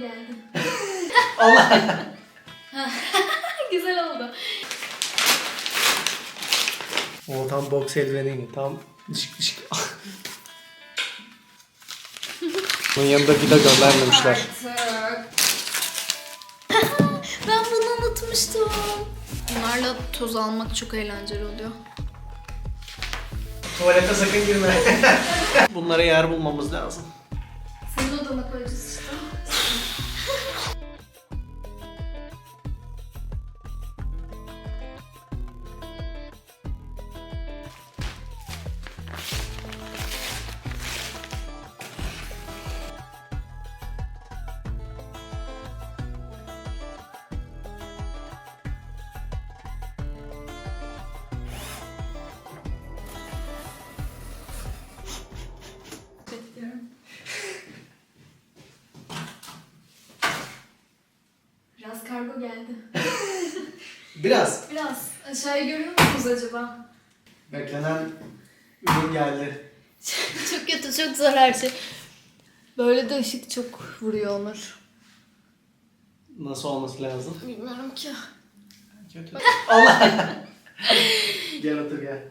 geldi. Allah. Güzel oldu. O tam boks eldiveni tam şık şık. Bunun yanında vida göndermemişler. Artık. ben bunu unutmuştum. Bunlarla toz almak çok eğlenceli oluyor. Tuvalete sakın girme. Bunlara yer bulmamız lazım. Senin odana koyacağız kargo geldi. Biraz. Biraz. Aşağıya görüyor musunuz acaba? Beklenen ürün geldi. çok kötü, çok zor her şey. Böyle de ışık çok vuruyor Onur. Nasıl olması lazım? Bilmiyorum ki. Kötü. Allah. gel otur gel.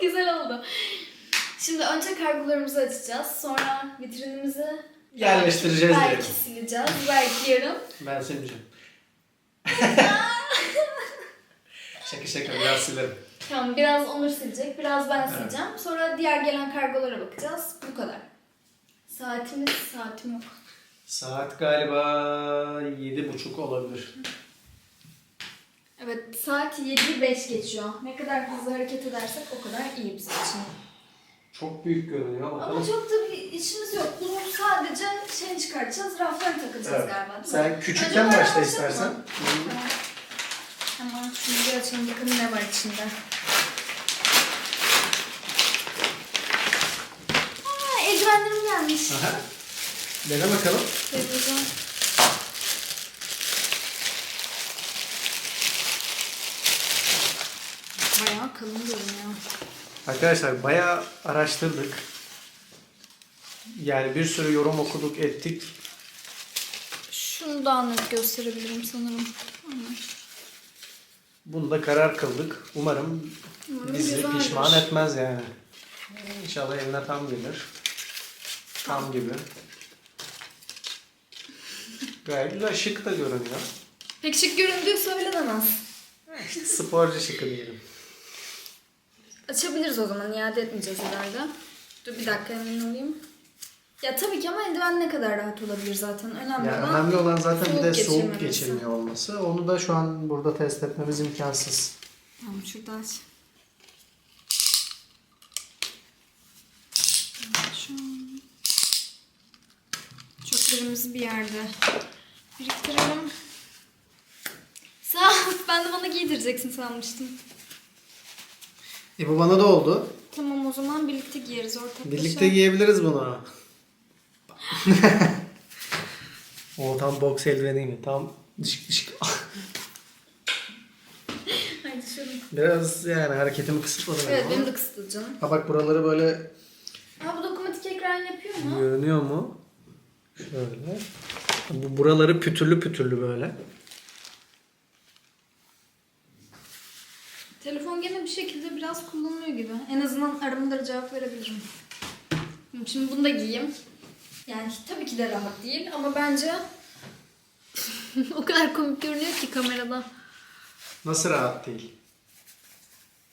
Güzel oldu. Şimdi önce kargolarımızı açacağız. Sonra vitrinimizi Yerleştireceğiz belki diyelim. sileceğiz. Belki yarın. Ben silmeyeceğim. şaka şaka biraz silerim. Tamam biraz Onur silecek, biraz ben sileceğim. Sonra diğer gelen kargolara bakacağız. Bu kadar. Saatimiz, saatim yok. Saat galiba yedi buçuk olabilir. Evet saat 7.05 geçiyor. Ne kadar hızlı hareket edersek o kadar iyi bizim için. Çok büyük görünüyor Ama bakalım. çok da bir işimiz yok. Bunu sadece şeyini çıkartacağız, raflarını takacağız Evet. galiba değil mi? Sen küçükten Acaba başla istersen. mı? Tamam. Şunu bir açalım bakalım ne var içinde. Aa, eldivenlerim gelmiş. Aha. Dene bakalım. Deneyeceğim. Bayağı kalın görünüyor. Arkadaşlar bayağı araştırdık. Yani bir sürü yorum okuduk ettik. Şunu daha net gösterebilirim sanırım. Aynen. Bunda karar kıldık. Umarım Umarım bizi güzeldir. pişman etmez yani. İnşallah eline tam gelir. Tam gibi. Gayet güzel şık da görünüyor. Pek şık göründüğü söylenemez. Sporcu şıkı diyelim. Açabiliriz o zaman. iade etmeyeceğiz herhalde. Dur bir dakika emin olayım. Ya tabii ki ama eldiven ne kadar rahat olabilir zaten. Önemli Yani olan önemli olan zaten bir de soğuk geçirmiyor olması. Onu da şu an burada test etmemiz imkansız. Tamam şuradan çöplerimizi bir yerde biriktirelim. Sağ ol. Ben de bana giydireceksin sanmıştım. E bu bana da oldu. Tamam o zaman birlikte giyeriz ortaklaşa. Birlikte giyebiliriz bunu. o tam boks eldiveni mi? Tam şık şık. Haydi şöyle. Biraz yani hareketimi kısıtladım. Evet ama. benim de kısıtlı canım. Ha bak buraları böyle Aa bu dokunmatik ekran yapıyor mu? görünüyor mu? Şöyle. Bu buraları pütürlü pütürlü böyle. Telefon gene bir şekilde biraz kullanılıyor gibi. En azından aramalara cevap verebilirim. Şimdi bunu da giyeyim. Yani tabii ki de rahat değil ama bence o kadar komik görünüyor ki kamerada. Nasıl rahat değil?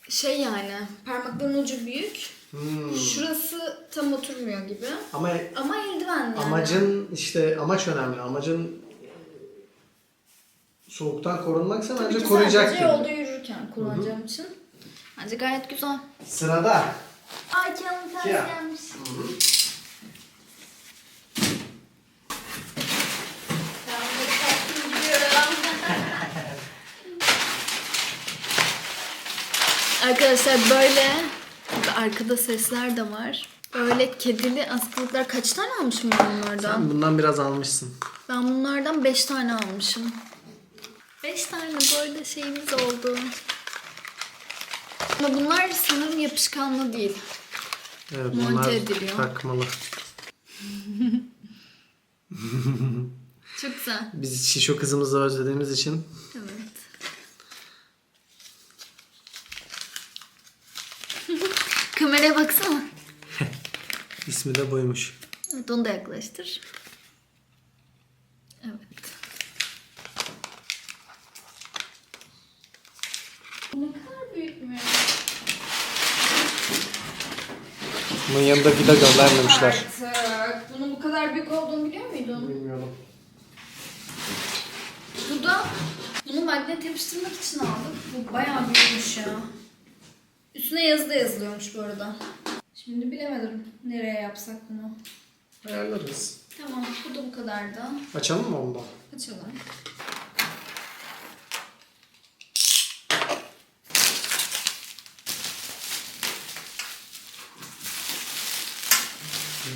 Şey yani parmakların ucu büyük. Hmm. Şurası tam oturmuyor gibi. Ama Ama eldiven yani. amacın işte amaç önemli. Amacın soğuktan korunmaksa Tabii bence ki koruyacak sadece yolda yürürken kullanacağım için. Bence gayet güzel. Sırada. Ay canım gelmiş. Ben de tatlım gidiyorum. Arkadaşlar böyle arkada sesler de var. Böyle kedili askılıklar kaç tane almışım ben bunlardan? Sen bundan biraz almışsın. Ben bunlardan 5 tane almışım. 5 tane böyle şeyimiz oldu. Ama bunlar sanırım yapışkanlı değil. Evet, Monte bunlar ediliyor. takmalı. Çok güzel. Biz Şişo kızımızı özlediğimiz için Evet. İsmi de buymuş. Evet onu da yaklaştır. Evet. Ne kadar büyük mü? Bunun yanında vida göndermemişler. Artık. Bunun bu kadar büyük olduğunu biliyor muydun? Bilmiyorum. Bu da bunu magnet yapıştırmak için aldık. Bu bayağı büyükmüş ya. Üstüne yazı da yazılıyormuş bu arada. Şimdi bilemedim nereye yapsak bunu. Ayarlarız. Tamam bu da bu kadar da. Açalım mı onu da? Açalım.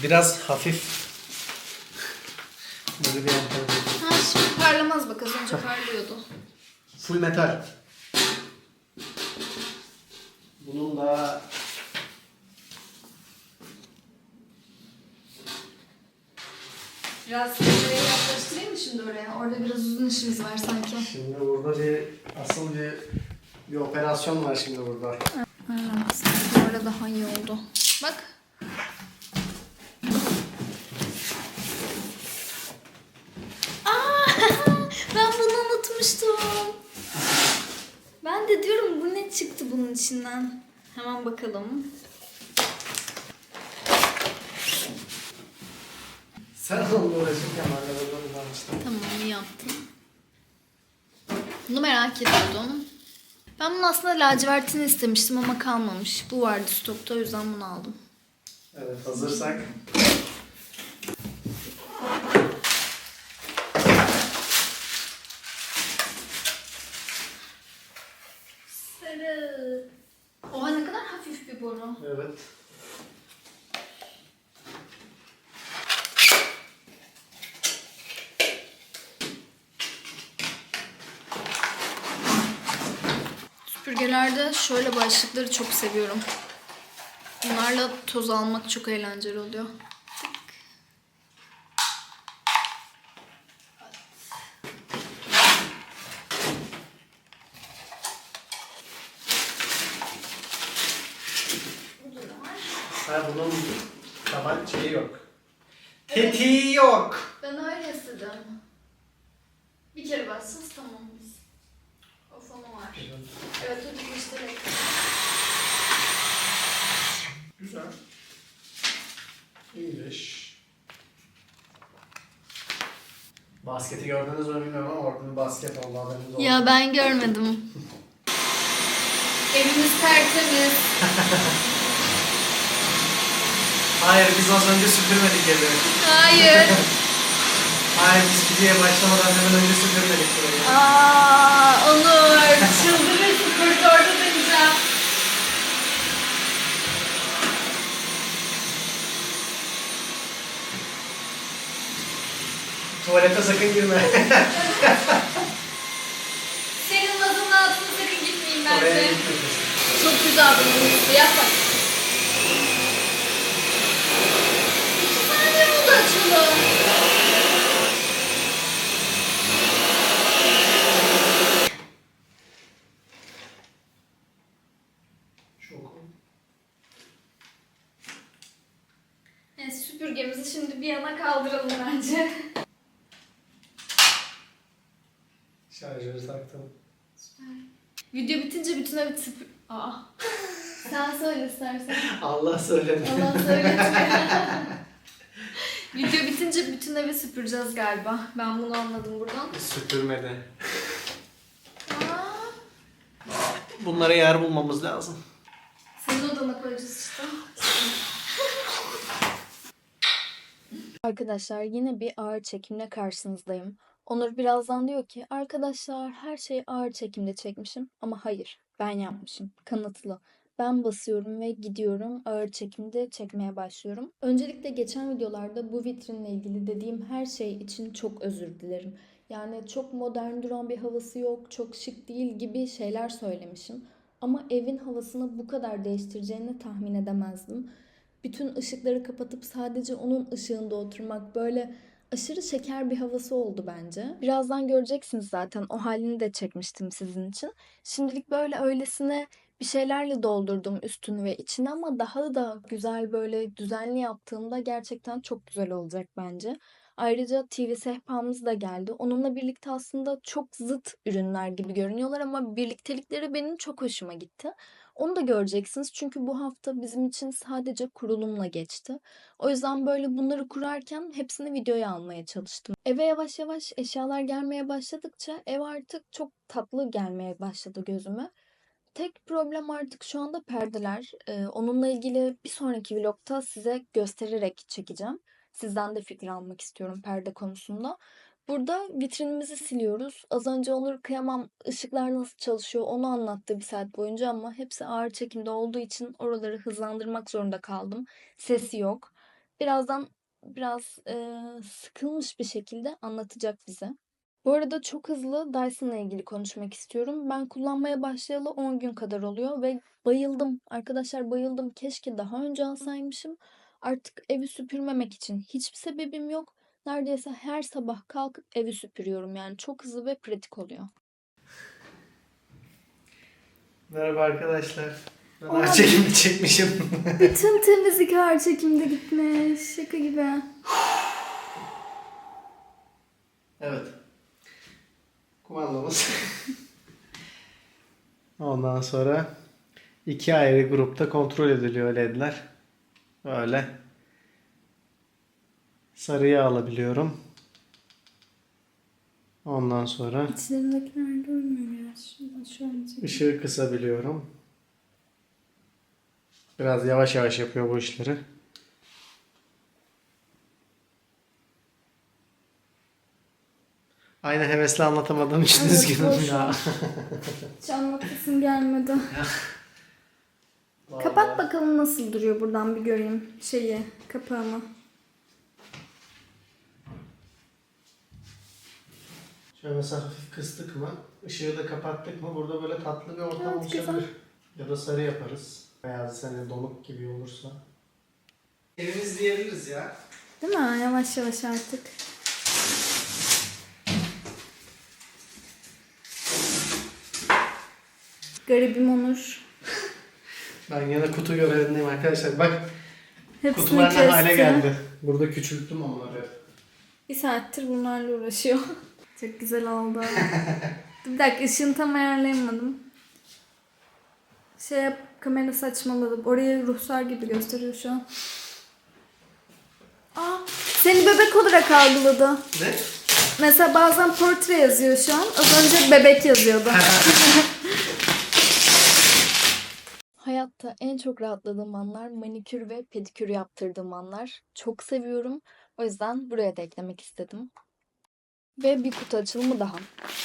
Biraz hafif. Böyle bir yöntem. Ha şimdi parlamaz bak az önce parlıyordu. Full metal. Bunun da Biraz şuraya yaklaştırayım mı şimdi oraya? Orada biraz uzun işimiz var sanki. şimdi burada bir asıl bir bir operasyon var şimdi burada. Aynen sanki orada daha iyi oldu. Bak. Aa, ben bunu unutmuştum. Ben de diyorum bu ne çıktı bunun içinden. Hemen bakalım. Sen onunla uğraşırken ben de burada kullanmıştım. Tamam iyi yaptın. Bunu merak ediyordum. Ben bunun aslında lacivertini istemiştim ama kalmamış. Bu vardı stokta o yüzden bunu aldım. Evet hazırsak. Sarı. Oha ne kadar hafif bir boru. Evet. Süpürgelerde şöyle başlıkları çok seviyorum. Bunlarla toz almak çok eğlenceli oluyor. Ha bunun taban şeyi yok. Tetiği yok. Ben öyle istedim. Bir kere bassınız tamam biz. O fonu var. Evet o dikmiştirek. Güzel. İyiymiş. Basketi gördünüz mü bilmiyorum ama orada bir basket oldu haberiniz oldu. Ya ben görmedim. Evimiz tertemiz. Hayır biz az önce süpürmedik evi. Hayır. Hayır biz videoya başlamadan hemen önce süpürmedik burayı. Aa, Onur. Çıldırırsın Tuvalete sakın girme. Senin adının altına sakın gitmeyeyim Oraya bence. Çok güzel bunun üstü. Yap bak. İki saniye oldu açıldı. Çok. Evet, süpürgemizi şimdi bir yana kaldıralım bence. Şarjörü taktım. Video bitince bütün evi süpür... Aa. Sen söyle istersen. Allah söyledi. Allah söyletmiyor. Video bitince bütün evi süpüreceğiz galiba. Ben bunu anladım buradan. Süpürmedi. Aa, Bunlara yer bulmamız lazım. senin odana koyacağız işte. Arkadaşlar yine bir ağır çekimle karşınızdayım. Onur birazdan diyor ki arkadaşlar her şeyi ağır çekimde çekmişim ama hayır ben yapmışım kanıtlı. Ben basıyorum ve gidiyorum ağır çekimde çekmeye başlıyorum. Öncelikle geçen videolarda bu vitrinle ilgili dediğim her şey için çok özür dilerim. Yani çok modern duran bir havası yok, çok şık değil gibi şeyler söylemişim. Ama evin havasını bu kadar değiştireceğini tahmin edemezdim. bütün ışıkları kapatıp sadece onun ışığında oturmak böyle aşırı şeker bir havası oldu bence. Birazdan göreceksiniz zaten o halini de çekmiştim sizin için. Şimdilik böyle öylesine bir şeylerle doldurdum üstünü ve içini ama daha da güzel böyle düzenli yaptığımda gerçekten çok güzel olacak bence. Ayrıca TV sehpamız da geldi. Onunla birlikte aslında çok zıt ürünler gibi görünüyorlar ama birliktelikleri benim çok hoşuma gitti. Onu da göreceksiniz çünkü bu hafta bizim için sadece kurulumla geçti. O yüzden böyle bunları kurarken hepsini videoya almaya çalıştım. Eve yavaş yavaş eşyalar gelmeye başladıkça ev artık çok tatlı gelmeye başladı gözüme. Tek problem artık şu anda perdeler. Ee, onunla ilgili bir sonraki vlogta size göstererek çekeceğim. Sizden de fikir almak istiyorum perde konusunda. Burada vitrinimizi siliyoruz. Az önce Onur Kıyamam ışıklar nasıl çalışıyor onu anlattı bir saat boyunca ama hepsi ağır çekimde olduğu için oraları hızlandırmak zorunda kaldım. Sesi yok. Birazdan biraz e, sıkılmış bir şekilde anlatacak bize. Bu arada çok hızlı Dyson'la ilgili konuşmak istiyorum. Ben kullanmaya başlayalı 10 gün kadar oluyor ve bayıldım. Arkadaşlar bayıldım. Keşke daha önce alsaymışım. Artık evi süpürmemek için hiçbir sebebim yok. Neredeyse her sabah kalkıp evi süpürüyorum. Yani çok hızlı ve pratik oluyor. Merhaba arkadaşlar. Ben Abi. ağır çekimi çekmişim. Bütün temizlik ağır çekimde gitmiş. Şaka gibi. evet. Kumandamız. Ondan sonra iki ayrı grupta kontrol ediliyor ledler. Böyle. Sarıyı alabiliyorum. Ondan sonra İçlerindekiler görmüyor ya. Şöyle ışığı kısabiliyorum. Biraz yavaş yavaş yapıyor bu işleri. Aynı hevesle anlatamadığım için Evet, üzgünüm boş ya. Hiç anlatasım gelmedi. Kapat bakalım nasıl duruyor buradan bir göreyim şeyi kapağını. Şöyle mesela hafif kıstık mı, ışığı da kapattık mı burada böyle tatlı bir ortam Evet, oluşabilir. güzel. Ya da sarı yaparız. Beyaz sene donuk gibi olursa. Evimiz diyebiliriz ya. Değil mi? Yavaş yavaş artık. Garibim Onur. Ben yine kutu görevindeyim arkadaşlar. Bak Hepsini kutular ne hale kesti. geldi. Burada küçülttüm onları. Bir saattir bunlarla uğraşıyor. Çok güzel oldu. bir dakika ışığını tam ayarlayamadım. Şey yap, kamera saçmaladı. Orayı ruhsar gibi gösteriyor şu an. Aa, seni bebek olarak algıladı. Ne? Mesela bazen portre yazıyor şu an. Az önce bebek yazıyordu. Hayatta en çok rahatladığım anlar manikür ve pedikür yaptırdığım anlar. Çok seviyorum. O yüzden buraya da eklemek istedim. Ve bir kutu açılımı daha.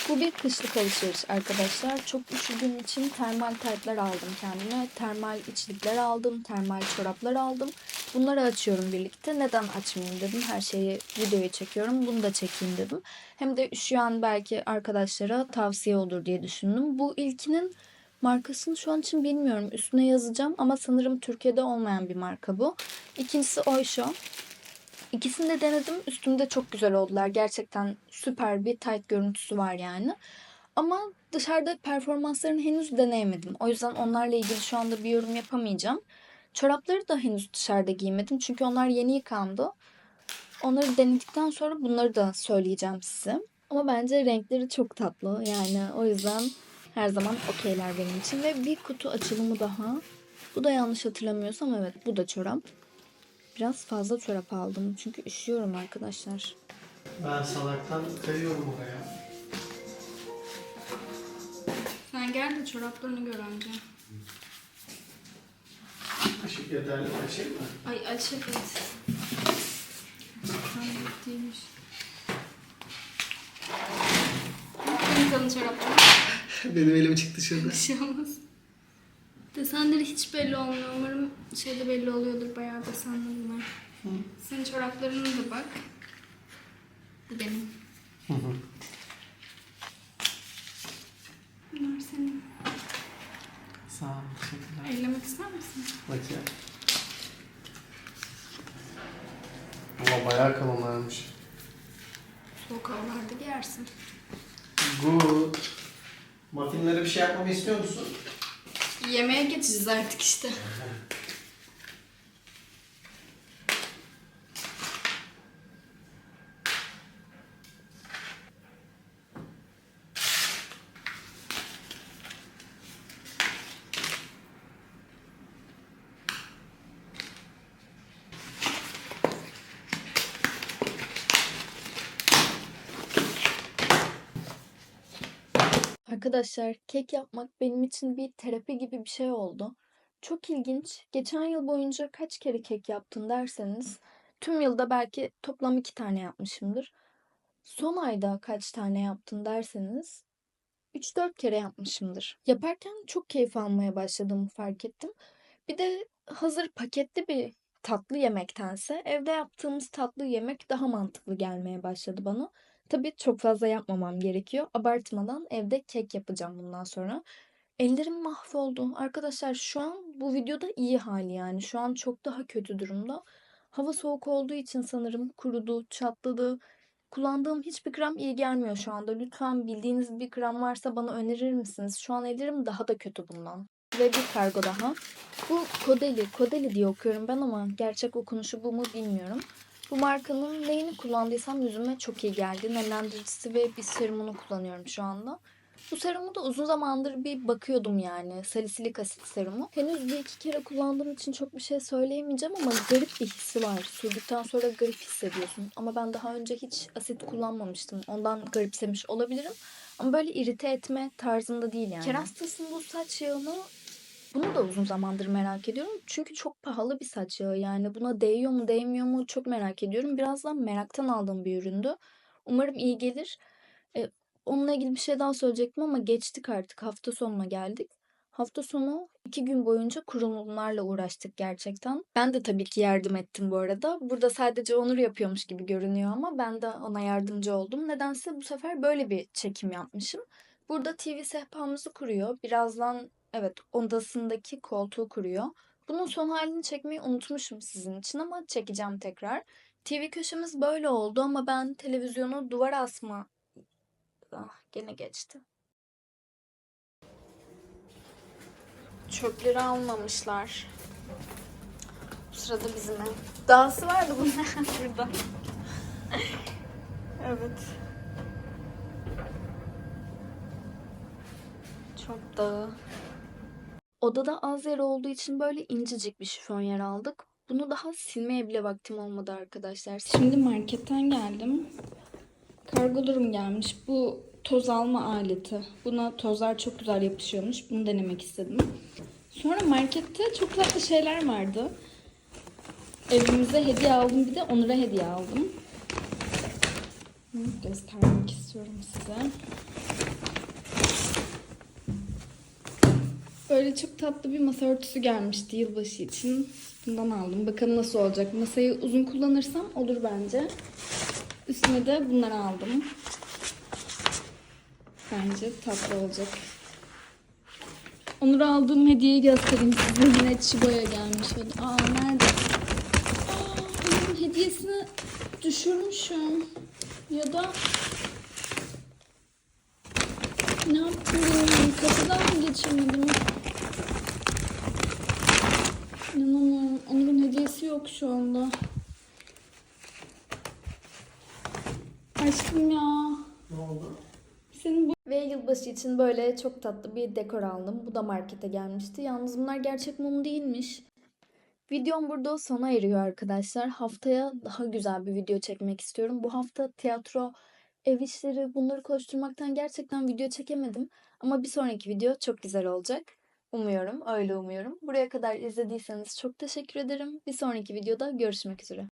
Bu bir kışlık alışveriş arkadaşlar. Çok üşüdüğüm için termal taytlar aldım kendime. Termal içlikler aldım. Termal çoraplar aldım. Bunları açıyorum birlikte. Neden açmayayım dedim. Her şeyi videoya çekiyorum. Bunu da çekeyim dedim. Hem de üşüyen belki arkadaşlara tavsiye olur diye düşündüm. Bu ilkinin Markasını şu an için bilmiyorum. Üstüne yazacağım ama sanırım Türkiye'de olmayan bir marka bu. İkincisi Oysho. İkisini de denedim. Üstümde çok güzel oldular. Gerçekten süper bir tight görüntüsü var yani. Ama dışarıda performanslarını henüz deneyemedim. O yüzden onlarla ilgili şu anda bir yorum yapamayacağım. Çorapları da henüz dışarıda giymedim. Çünkü onlar yeni yıkandı. Onları denedikten sonra bunları da söyleyeceğim size. Ama bence renkleri çok tatlı. Yani o yüzden her zaman okeyler benim için. Ve bir kutu açılımı daha. Bu da yanlış hatırlamıyorsam evet bu da çorap. Biraz fazla çorap aldım. Çünkü üşüyorum arkadaşlar. Ben salaktan kayıyorum buraya. Sen gel de çoraplarını gör önce. Işık yeterli açayım mı? Ay aç evet. Sen büyük değilmiş. Senin canın çorapları. Benim elim çıktı şimdi. Bir şey olmaz. Desenleri hiç belli olmuyor. Umarım şeyde belli oluyordur bayağı desenleri var. Senin çoraplarına da bak. Bu benim. Bunlar senin. Sağ ol. Teşekkürler. Ellemek ister misin? Bakayım. Ama bayağı kalınlarmış. Soğuk havalarda giyersin. Good. Muffinlere bir şey yapmamı istiyor musun? Yemeğe geçeceğiz artık işte. Arkadaşlar kek yapmak benim için bir terapi gibi bir şey oldu. Çok ilginç. Geçen yıl boyunca kaç kere kek yaptın derseniz tüm yılda belki toplam iki tane yapmışımdır. Son ayda kaç tane yaptın derseniz 3-4 kere yapmışımdır. Yaparken çok keyif almaya başladığımı fark ettim. Bir de hazır paketli bir tatlı yemektense evde yaptığımız tatlı yemek daha mantıklı gelmeye başladı bana. Tabii çok fazla yapmamam gerekiyor. Abartmadan evde kek yapacağım bundan sonra. Ellerim mahvoldu. Arkadaşlar şu an bu videoda iyi hali yani. Şu an çok daha kötü durumda. Hava soğuk olduğu için sanırım kurudu, çatladı. Kullandığım hiçbir krem iyi gelmiyor şu anda. Lütfen bildiğiniz bir krem varsa bana önerir misiniz? Şu an ellerim daha da kötü bundan. Ve bir kargo daha. Bu Kodeli, Kodeli diye okuyorum ben ama gerçek okunuşu bu mu bilmiyorum. Bu markanın neyini kullandıysam yüzüme çok iyi geldi. Nemlendiricisi ve bir serumunu kullanıyorum şu anda. Bu serumu da uzun zamandır bir bakıyordum yani. Salisilik asit serumu. Henüz bir iki kere kullandığım için çok bir şey söyleyemeyeceğim ama garip bir hissi var. Sürdükten sonra garip hissediyorsun. Ama ben daha önce hiç asit kullanmamıştım. Ondan garipsemiş olabilirim. Ama böyle irite etme tarzında değil yani. Kerastas'ın bu saç yağını bunu da uzun zamandır merak ediyorum. Çünkü çok pahalı bir saç yağı yani. Buna değiyor mu değmiyor mu çok merak ediyorum. Birazdan meraktan aldığım bir üründü. Umarım iyi gelir. E, onunla ilgili bir şey daha söyleyecektim ama geçtik artık. Hafta sonuna geldik. Hafta sonu iki gün boyunca kurulumlarla uğraştık gerçekten. Ben de tabii ki yardım ettim bu arada. Burada sadece Onur yapıyormuş gibi görünüyor ama ben de ona yardımcı oldum. Nedense bu sefer böyle bir çekim yapmışım. Burada TV sehpamızı kuruyor. Birazdan evet odasındaki koltuğu kuruyor. Bunun son halini çekmeyi unutmuşum sizin için ama çekeceğim tekrar. TV köşemiz böyle oldu ama ben televizyonu duvara asma... Ah gene geçti. Çöpleri almamışlar. Bu sırada bizim ev. Vardı bunun burada. evet. Çok dağı. Odada az yer olduğu için böyle incecik bir şifonyer aldık. Bunu daha silmeye bile vaktim olmadı arkadaşlar. Şimdi marketten geldim. Kargo durum gelmiş. Bu toz alma aleti. Buna tozlar çok güzel yapışıyormuş. Bunu denemek istedim. Sonra markette çok tatlı şeyler vardı. Evimize hediye aldım. Bir de Onur'a hediye aldım. Göstermek istiyorum size. Böyle çok tatlı bir masa örtüsü gelmişti yılbaşı için. Bundan aldım. Bakalım nasıl olacak. Masayı uzun kullanırsam olur bence. Üstüne de bunları aldım. Bence tatlı olacak. Onur'a aldığım hediyeyi göstereyim size. Yine Chibo'ya gelmiş. Aa nerede? Aa, onun hediyesini düşürmüşüm. Ya da ne yaptım. Kapıdan mı geçirmedim? Yok şu anda. Aşkım ya. Ne oldu? Senin bu Ve yılbaşı için böyle çok tatlı bir dekor aldım. Bu da markete gelmişti. Yalnız bunlar gerçek mum değilmiş. Videom burada sona eriyor arkadaşlar. Haftaya daha güzel bir video çekmek istiyorum. Bu hafta tiyatro, ev işleri bunları koşturmaktan gerçekten video çekemedim. Ama bir sonraki video çok güzel olacak. Umuyorum, öyle umuyorum. Buraya kadar izlediyseniz çok teşekkür ederim. Bir sonraki videoda görüşmek üzere.